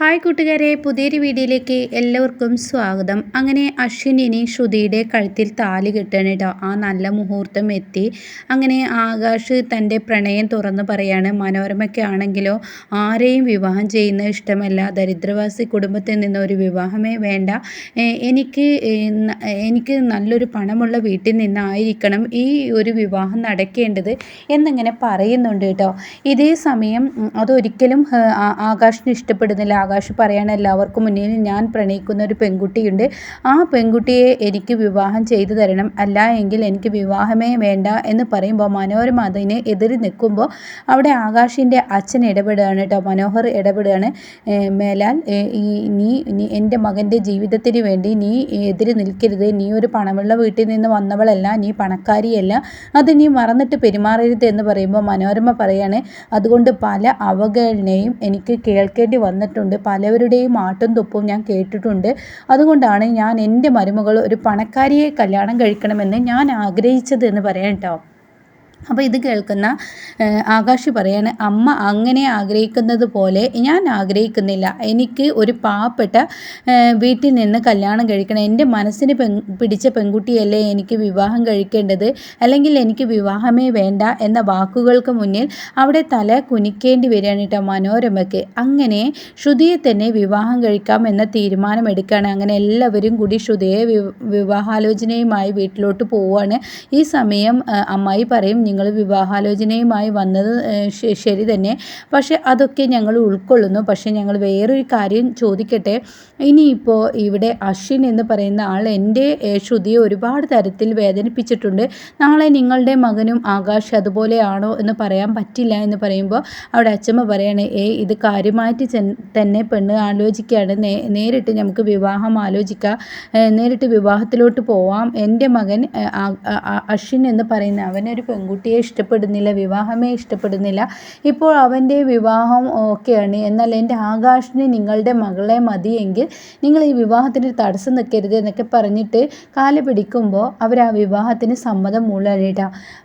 Hi കൂട്ടുകാരെ പുതിയൊരു വീഡിയോയിലേക്ക് എല്ലാവർക്കും സ്വാഗതം. അങ്ങനെ അശ്വിനിനി ശ്രുതിയുടെ കഴുത്തിൽ താലി കിട്ടണം കേട്ടോ ആ നല്ല മുഹൂർത്തം എത്തി. അങ്ങനെ ആകാശ് തന്റെ പ്രണയം തുറന്ന് പറയാണ് മനോരമയ്ക്കാണെങ്കിലോ ആരെയും വിവാഹം ചെയ്യുന്ന ഇഷ്ടമല്ല. ദരിദ്രവാസി കുടുംബത്തിൽ നിന്ന് ഒരു വിവാഹമേ വേണ്ട. എനിക്ക് എനിക്ക് നല്ലൊരു പണമുള്ള വീട്ടിൽ നിന്നായിരിക്കണം ഈ ഒരു വിവാഹം നടക്കേണ്ടത് എന്നിങ്ങനെ പറയുന്നുണ്ട് കേട്ടോ ഇതേ സമയം അതൊരിക്കലും ആകാശിന് ഇഷ്ടപ്പെടുന്നില്ല. ആകാശ് പറയാണ് എല്ലാവർക്കും മുന്നിൽ ഞാൻ പ്രണയിക്കുന്ന ഒരു പെൺകുട്ടിയുണ്ട്. ആ പെൺകുട്ടിയെ എനിക്ക് വിവാഹം ചെയ്തു തരണം. അല്ല എങ്കിൽ എനിക്ക് വിവാഹമേ വേണ്ട എന്ന് പറയുമ്പോൾ മനോരമ അതിനെ എതിരി നിൽക്കുമ്പോൾ അവിടെ ആകാശിന്റെ അച്ഛൻ ഇടപെടുകയാണ് കേട്ടോ. മനോഹർ ഇടപെടുകയാണ്. മേലാൽ ഈ നീ നീ എന്റെ മകന്റെ ജീവിതത്തിന് വേണ്ടി നീ എതിര് നിൽക്കരുത്. നീ ഒരു പണമുള്ള വീട്ടിൽ നിന്ന് വന്നവളല്ല. നീ പണക്കാരിയല്ല. അത് നീ മറന്നിട്ട് പെരുമാറരുത് എന്ന് പറയുമ്പോൾ മനോരമ പറയാണ് അതുകൊണ്ട് പല അവഗണനയും എനിക്ക് കേൾക്കേണ്ടി വന്നിട്ടുണ്ട്. പലവരുടെയും ആട്ടും തുപ്പും ഞാൻ കേട്ടിട്ടുണ്ട്. അതുകൊണ്ടാണ് ഞാൻ എന്റെ മരുമകൾ ഒരു പണക്കാരിയെ കല്യാണം കഴിക്കണമെന്ന് ഞാൻ ആഗ്രഹിച്ചത് എന്ന് പറയാം കേട്ടോ അപ്പോൾ ഇത് കേൾക്കുന്ന ആകാശ് പറയാണ് അമ്മ അങ്ങനെ ആഗ്രഹിക്കുന്നത് പോലെ ഞാൻ ആഗ്രഹിക്കുന്നില്ല. എനിക്ക് ഒരു പാവപ്പെട്ട വീട്ടിൽ നിന്ന് കല്യാണം കഴിക്കണം. എന്റെ മനസ്സിന് പെൺ പിടിച്ച പെൺകുട്ടിയല്ലേ എനിക്ക് വിവാഹം കഴിക്കേണ്ടത്? അല്ലെങ്കിൽ എനിക്ക് വിവാഹമേ വേണ്ട? എന്ന വാക്കുകൾക്ക് മുന്നിൽ അവിടെ തല കുനിക്കേണ്ടി വരികയാണ് കേട്ടോ മനോരമയ്ക്ക്. അങ്ങനെ ശ്രുതിയെ തന്നെ വിവാഹം കഴിക്കാം എന്ന തീരുമാനം എടുക്കുകയാണ് അങ്ങനെ എല്ലാവരും കൂടി ശ്രുതിയെ വിവാഹാലോചനയുമായി വീട്ടിലോട്ട് പോവുകയാണ്. ഈ സമയം അമ്മായി പറയും നിങ്ങൾ വിവാഹാലോചനയുമായി വന്നത് ശരി തന്നെ. പക്ഷെ അതൊക്കെ ഞങ്ങൾ ഉൾക്കൊള്ളുന്നു. പക്ഷേ ഞങ്ങൾ വേറൊരു കാര്യം ചോദിക്കട്ടെ. ഇനിയിപ്പോൾ ഇവിടെ അശ്വിൻ എന്ന് പറയുന്ന ആൾ എന്റെ ശ്രുതിയെ ഒരുപാട് തരത്തിൽ വേദനിപ്പിച്ചിട്ടുണ്ട്. നാളെ നിങ്ങളുടെ മകനും ആകാശ് അതുപോലെയാണോ എന്ന് പറയാൻ പറ്റില്ല എന്ന് പറയുമ്പോൾ അവിടെ അച്ഛമ്മ പറയാണ് ഏ ഇത് കാര്യമായിട്ട് തന്നെ പെണ്ണ് ആലോചിക്കുകയാണ് നേരിട്ട് നമുക്ക് വിവാഹം ആലോചിക്കാം. നേരിട്ട് വിവാഹത്തിലോട്ട് പോവാം. എന്റെ മകൻ അശ്വിൻ എന്ന് പറയുന്ന അവനൊരു പെൺകുട്ടി കുട്ടിയെ ഇഷ്ടപ്പെടുന്നില്ല വിവാഹമേ ഇഷ്ടപ്പെടുന്നില്ല. ഇപ്പോൾ അവന്റെ വിവാഹം ഓക്കെയാണ് എന്നാൽ എന്റെ ആകാശിന് നിങ്ങളുടെ മകളെ മതിയെങ്കിൽ നിങ്ങൾ ഈ വിവാഹത്തിന് തടസ്സം നിൽക്കരുത് എന്നൊക്കെ പറഞ്ഞിട്ട് കാൽ പിടിക്കുമ്പോൾ അവർ ആ വിവാഹത്തിന് സമ്മതം മൂളിട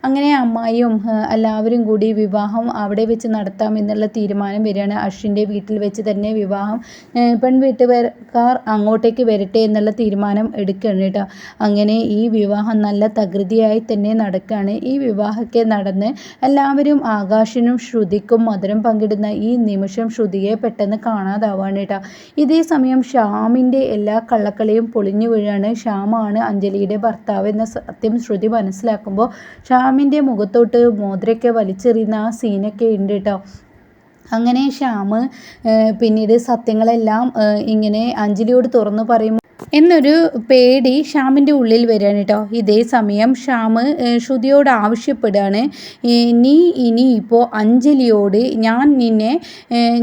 അങ്ങനെ അമ്മായിയും എല്ലാവരും കൂടി വിവാഹം അവിടെ വെച്ച് നടത്താം എന്നുള്ള തീരുമാനം വരികയാണ്. അശ്വിന്റെ വീട്ടിൽ വെച്ച് തന്നെ വിവാഹം പെൺവീട്ടുകാർ അങ്ങോട്ടേക്ക് വരട്ടെ എന്നുള്ള തീരുമാനം എടുക്കുകയാണ് കേട്ടോ. അങ്ങനെ ഈ വിവാഹം നല്ല തകൃതിയായി തന്നെ നടക്കുകയാണ്. ഈ വിവാഹ ഒക്കെ നടന്ന് എല്ലാവരും ആകാശിനും ശ്രുതിക്കും മധുരം പങ്കിടുന്ന ഈ നിമിഷം ശ്രുതിയെ പെട്ടെന്ന് കാണാതാവാണ് കേട്ടോ. ഇതേ സമയം ശ്യാമിന്റെ എല്ലാ കള്ളക്കളിയും പൊളിഞ്ഞു വീഴാണ് ശ്യാമാണ് അഞ്ജലിയുടെ ഭർത്താവ് എന്ന സത്യം ശ്രുതി മനസ്സിലാക്കുമ്പോൾ ശ്യാമിന്റെ മുഖത്തോട്ട് മോതിരയൊക്കെ വലിച്ചെറിയുന്ന ആ സീനൊക്കെ ഉണ്ട് കേട്ടോ. അങ്ങനെ ശ്യാമ് പിന്നീട് സത്യങ്ങളെല്ലാം ഇങ്ങനെ അഞ്ജലിയോട് തുറന്നു പറയും എന്നൊരു പേടി ഷ്യാമിന്റെ ഉള്ളിൽ വരികയാണ് കേട്ടോ. ഇതേ സമയം ഷ്യാമ് ശ്രുതിയോട് ആവശ്യപ്പെടുകയാണ്. നീ ഇനി ഇപ്പോൾ അഞ്ജലിയോട് ഞാൻ നിന്നെ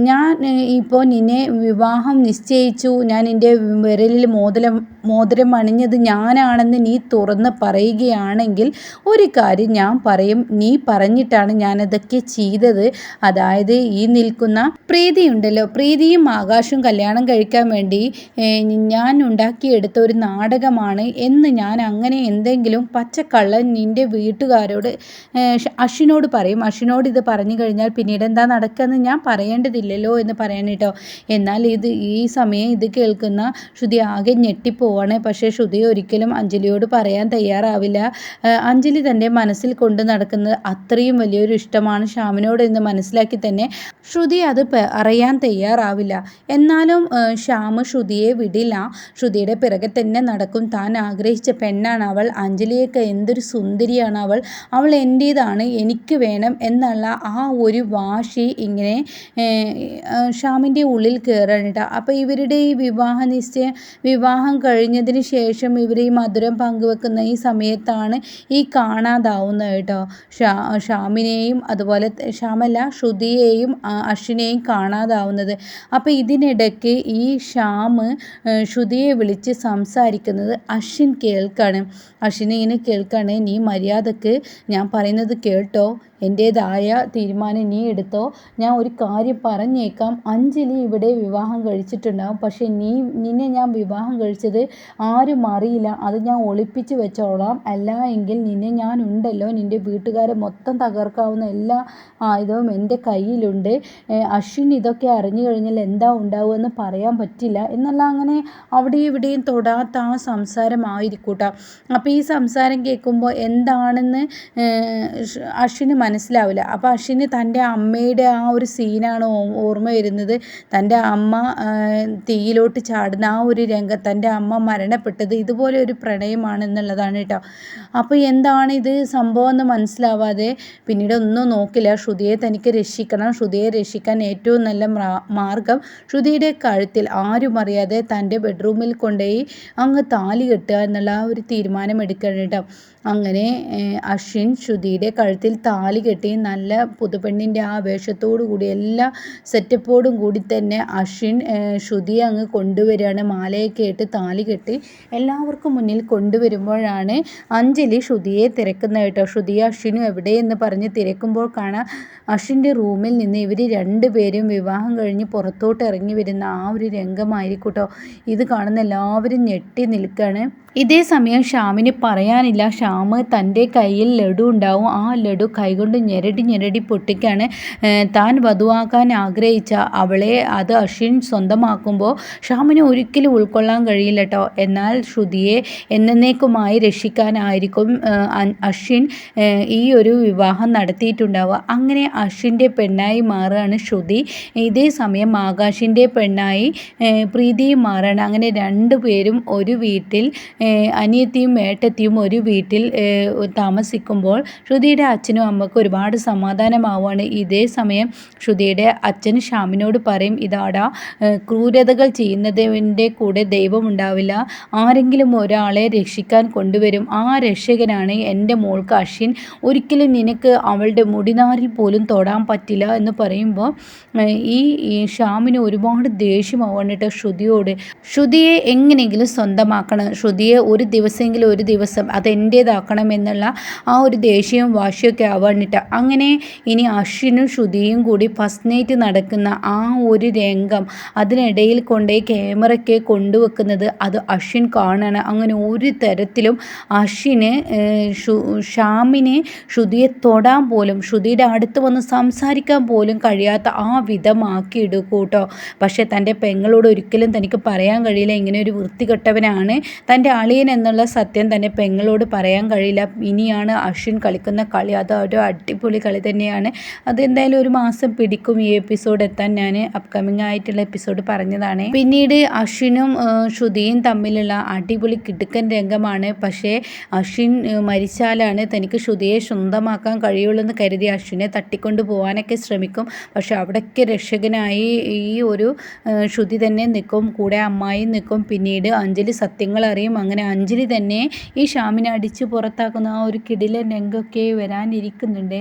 ഞാൻ ഇപ്പോൾ നിന്നെ വിവാഹം നിശ്ചയിച്ചു. ഞാൻ എന്റെ വിരലിൽ മോതിരം മോതിരം അണിഞ്ഞത് ഞാനാണെന്ന് നീ തുറന്ന് പറയുകയാണെങ്കിൽ ഒരു കാര്യം ഞാൻ പറയും. നീ പറഞ്ഞിട്ടാണ് ഞാനതൊക്കെ ചെയ്തത്. അതായത് ഈ നിൽക്കുന്ന പ്രീതിയുണ്ടല്ലോ. പ്രീതിയും ആകാശവും കല്യാണം കഴിക്കാൻ വേണ്ടി ഞാൻ ഉണ്ടാക്കി ഉണ്ടാക്കിയെടുത്ത ഒരു നാടകമാണ് എന്ന് ഞാൻ അങ്ങനെ എന്തെങ്കിലും പച്ചക്കള്ളൻ നിന്റെ വീട്ടുകാരോട് അഷിനോട് പറയും. അഷിനോട് ഇത് പറഞ്ഞു കഴിഞ്ഞാൽ പിന്നീട് എന്താ നടക്കുകയെന്ന് ഞാൻ പറയേണ്ടതില്ലല്ലോ എന്ന് പറയാൻ കേട്ടോ. എന്നാൽ ഇത് ഈ സമയം ഇത് കേൾക്കുന്ന ശ്രുതി ആകെ ഞെട്ടിപ്പോവാണ്. പക്ഷേ ശ്രുതി ഒരിക്കലും അഞ്ജലിയോട് പറയാൻ തയ്യാറാവില്ല. അഞ്ജലി തന്റെ മനസ്സിൽ കൊണ്ട് നടക്കുന്നത് അത്രയും വലിയൊരു ഇഷ്ടമാണ്. ശ്യാമിനോട് എന്ന് മനസ്സിലാക്കി തന്നെ ശ്രുതി അത് അറിയാൻ തയ്യാറാവില്ല. എന്നാലും ശ്യാമ് ശ്രുതിയെ വിടില്ല. ശ്രുതിയുടെ അഞ്ജലിയുടെ പിറകെ തന്നെ നടക്കും. താൻ ആഗ്രഹിച്ച പെണ്ണാണ് അവൾ. അഞ്ജലിയൊക്കെ എന്തൊരു സുന്ദരിയാണ് അവൾ. അവൾ എന്റേതാണ് എനിക്ക് വേണം എന്നുള്ള ആ ഒരു വാശി ഇങ്ങനെ ഷാമിന്റെ ഉള്ളിൽ കയറാനിട്ട അപ്പോൾ ഇവരുടെ ഈ വിവാഹ നിശ്ചയം വിവാഹം കഴിഞ്ഞതിന് ശേഷം ഇവർ ഈ മധുരം പങ്കുവെക്കുന്ന ഈ സമയത്താണ് ഈ കാണാതാവുന്നത് കേട്ടോ. ഷാ അതുപോലെ ഷ്യാമല്ല ശ്രുതിയെയും അശ്വിനെയും കാണാതാവുന്നത്. അപ്പോൾ ഇതിനിടയ്ക്ക് ഈ ഷ്യാം ശ്രുതിയെ വിളിച്ച് സംസാരിക്കുന്നത് അശ്വിൻ കേൾക്കാണ്. അശ്വിൻ ഇങ്ങനെ കേൾക്കാണ് നീ മര്യാദയ്ക്ക് ഞാൻ പറയുന്നത് കേട്ടോ. എന്റേതായ തീരുമാനം നീ എടുത്തോ? ഞാൻ ഒരു കാര്യം പറഞ്ഞേക്കാം. അഞ്ജലി ഇവിടെ വിവാഹം കഴിച്ചിട്ടുണ്ടാവും. പക്ഷേ നീ നിന്നെ ഞാൻ വിവാഹം കഴിച്ചത് ആരും അറിയില്ല. അത് ഞാൻ ഒളിപ്പിച്ച് വെച്ചോളാം. അല്ല എങ്കിൽ നിന്നെ ഞാൻ ഉണ്ടല്ലോ നിന്റെ വീട്ടുകാരെ മൊത്തം തകർക്കാവുന്ന എല്ലാ ആയുധവും എന്റെ കയ്യിലുണ്ട്. അശ്വിൻ ഇതൊക്കെ അറിഞ്ഞു കഴിഞ്ഞാൽ എന്താ ഉണ്ടാവുക എന്ന് പറയാൻ പറ്റില്ല. എന്നല്ല അങ്ങനെ അവിടെയും ഇവിടെയും തൊടാത്ത ആ സംസാരമായിരിക്കൂട്ടാ അപ്പോൾ ഈ സംസാരം കേൾക്കുമ്പോൾ എന്താണെന്ന് അശ്വിന് മനസ്സിലാവില്ല. അപ്പോൾ അശ്വിന് തന്റെ അമ്മയുടെ ആ ഒരു സീനാണ് ഓർമ്മ വരുന്നത്. തന്റെ അമ്മ തീയിലോട്ട് ചാടുന്ന ആ ഒരു രംഗം തന്റെ അമ്മ മരണപ്പെട്ടത് ഇതുപോലെ ഒരു പ്രണയമാണ് എന്നുള്ളതാണ് കേട്ടോ. അപ്പോൾ എന്താണ് ഇത് സംഭവം എന്ന് മനസ്സിലാവാതെ പിന്നീട് ഒന്നും നോക്കില്ല. ശ്രുതിയെ തനിക്ക് രക്ഷിക്കണം. ശ്രുതിയെ രക്ഷിക്കാൻ ഏറ്റവും നല്ല മാർഗം ശ്രുതിയുടെ കഴുത്തിൽ ആരും അറിയാതെ തന്റെ ബെഡ്റൂമിൽ കൊണ്ടുപോയി അങ്ങ് താലി കെട്ടുക എന്നുള്ള ആ ഒരു തീരുമാനം എടുക്കണം കേട്ടോ. അങ്ങനെ അശ്വിൻ ശ്രുതിയുടെ കഴുത്തിൽ താലി കെട്ടി നല്ല പുതുപെണ്ണിന്റെ ആ വേഷത്തോടു കൂടി എല്ലാ സെറ്റപ്പോടും കൂടി തന്നെ അശ്വിൻ ശ്രുതിയെ അങ്ങ് കൊണ്ടുവരികയാണ്. മാലയൊക്കെ ഇട്ട് താലി കെട്ടി എല്ലാവർക്കും മുന്നിൽ കൊണ്ടുവരുമ്പോഴാണ് അഞ്ജലി ശ്രുതിയെ തിരക്കുന്നത് കേട്ടോ. ശ്രുതി അശ്വിനും എവിടെയെന്ന് പറഞ്ഞ് തിരക്കുമ്പോൾ കാണാം അശ്വിന്റെ റൂമിൽ നിന്ന് ഇവർ രണ്ടുപേരും വിവാഹം കഴിഞ്ഞ് പുറത്തോട്ട് ഇറങ്ങി വരുന്ന ആ ഒരു രംഗമായിരിക്കട്ടോ ഇത് കാണുന്ന എല്ലാവരും ഞെട്ടി നിൽക്കുകയാണ്. ഇതേ സമയം ഷ്യാമിന് പറയാനില്ല. തന്റെ കയ്യിൽ ലഡു ഉണ്ടാവും. ആ ലഡു കൈകൊണ്ട് ഞെരടി ഞെരടി പൊട്ടിക്കാണ്. താൻ വധുവാക്കാൻ ആഗ്രഹിച്ച അവളെ അത് അശ്വിൻ സ്വന്തമാക്കുമ്പോൾ ഷാമിന് ഒരിക്കലും ഉൾക്കൊള്ളാൻ കഴിയില്ല കേട്ടോ എന്നാൽ ശ്രുതിയെ എന്നേക്കുമായി രക്ഷിക്കാനായിരിക്കും അശ്വിൻ ഈ ഒരു വിവാഹം നടത്തിയിട്ടുണ്ടാവുക. അങ്ങനെ അശ്വിന്റെ പെണ്ണായി മാറുകയാണ് ശ്രുതി. ഇതേ സമയം ആകാശിന്റെ പെണ്ണായി പ്രീതിയും മാറുകയാണ് അങ്ങനെ രണ്ടു പേരും ഒരു വീട്ടിൽ അനിയത്തിയും ഏട്ടത്തിയും ഒരു വീട്ടിൽ താമസിക്കുമ്പോൾ ശ്രുതിയുടെ അച്ഛനും അമ്മക്കും ഒരുപാട് സമാധാനമാവുകയാണ്. ഇതേ സമയം ശ്രുതിയുടെ അച്ഛൻ ഷ്യാമിനോട് പറയും ഇതാടാ ക്രൂരതകൾ ചെയ്യുന്നതിന്റെ കൂടെ ദൈവം ഉണ്ടാവില്ല. ആരെങ്കിലും ഒരാളെ രക്ഷിക്കാൻ കൊണ്ടുവരും. ആ രക്ഷകനാണ് എന്റെ മോൾക്ക് അശ്വിൻ. ഒരിക്കലും നിനക്ക് അവളുടെ മുടിനാരിൽ പോലും തൊടാൻ പറ്റില്ല. എന്ന് പറയുമ്പോൾ ഈ ഷ്യാമിന് ഒരുപാട് ദേഷ്യമാവാണ് കേട്ടോ ശ്രുതിയോട്. ശ്രുതിയെ എങ്ങനെയെങ്കിലും സ്വന്തമാക്കണം. ശ്രുതിയെ ഒരു ദിവസമെങ്കിലും ഒരു ദിവസം അതെന്റേതാക്കണം എന്നുള്ള ആ ഒരു ദേഷ്യവും വാശിയൊക്കെ ആവാണിട്ട് അങ്ങനെ ഇനി അശ്വിനും ശ്രുതിയും കൂടി ഫസ്റ്റ് നൈറ്റ് നടക്കുന്ന ആ ഒരു രംഗം അതിനിടയിൽ കൊണ്ടേ ക്യാമറയ്ക്ക് കൊണ്ടുവെക്കുന്നത് അത് അശ്വിൻ കാണാണ്. അങ്ങനെ ഒരു തരത്തിലും അശ്വിന് ഷാമിനെ ശ്രുതിയെ തൊടാൻ പോലും ശ്രുതിയുടെ അടുത്ത് വന്ന് സംസാരിക്കാൻ പോലും കഴിയാത്ത ആ വിധമാക്കി കൂട്ടോ. പക്ഷേ തന്റെ പെങ്ങളോട് ഒരിക്കലും തനിക്ക് പറയാൻ കഴിയില്ല. ഇങ്ങനെ ഒരു വൃത്തികെട്ടവനാണ് തന്റെ അളിയൻ എന്നുള്ള സത്യം തന്റെ പെങ്ങളോട് പറയാൻ കഴിയില്ല. ഇനിയാണ് അശ്വിൻ കളിക്കുന്ന കളി. അത് ഒരു അടിപൊളി കളി തന്നെയാണ്. അതെന്തായാലും ഒരു മാസം പിടിക്കും ഈ എപ്പിസോഡ് എത്താൻ. ഞാൻ അപ്കമിങ് ആയിട്ടുള്ള എപ്പിസോഡ് പറഞ്ഞതാണ്. പിന്നീട് അശ്വിനും ശ്രുതിയും തമ്മിലുള്ള അടിപൊളി കിടുക്കൻ രംഗമാണ്. പക്ഷേ അശ്വിൻ മരിച്ചാലാണ് തനിക്ക് ശ്രുതിയെ സ്വന്തമാക്കാൻ കഴിയുള്ളൂ എന്ന് കരുതി അശ്വിനെ തട്ടിക്കൊണ്ട് പോകാനൊക്കെ ശ്രമിക്കും. പക്ഷെ അവിടെയൊക്കെ രക്ഷകനായി ഈ ഒരു ശ്രുതി തന്നെ നിൽക്കും കൂടെ അമ്മായി നിൽക്കും പിന്നീട് അഞ്ജലി സത്യങ്ങൾ അറിയും. അങ്ങനെ അഞ്ജലി തന്നെ ഈ ഷാമിനെ അടിച്ച് പുറത്താക്കുന്ന ആ ഒരു കിടിലൻ രംഗമൊക്കെ വരാനിരിക്കുന്നുണ്ട്.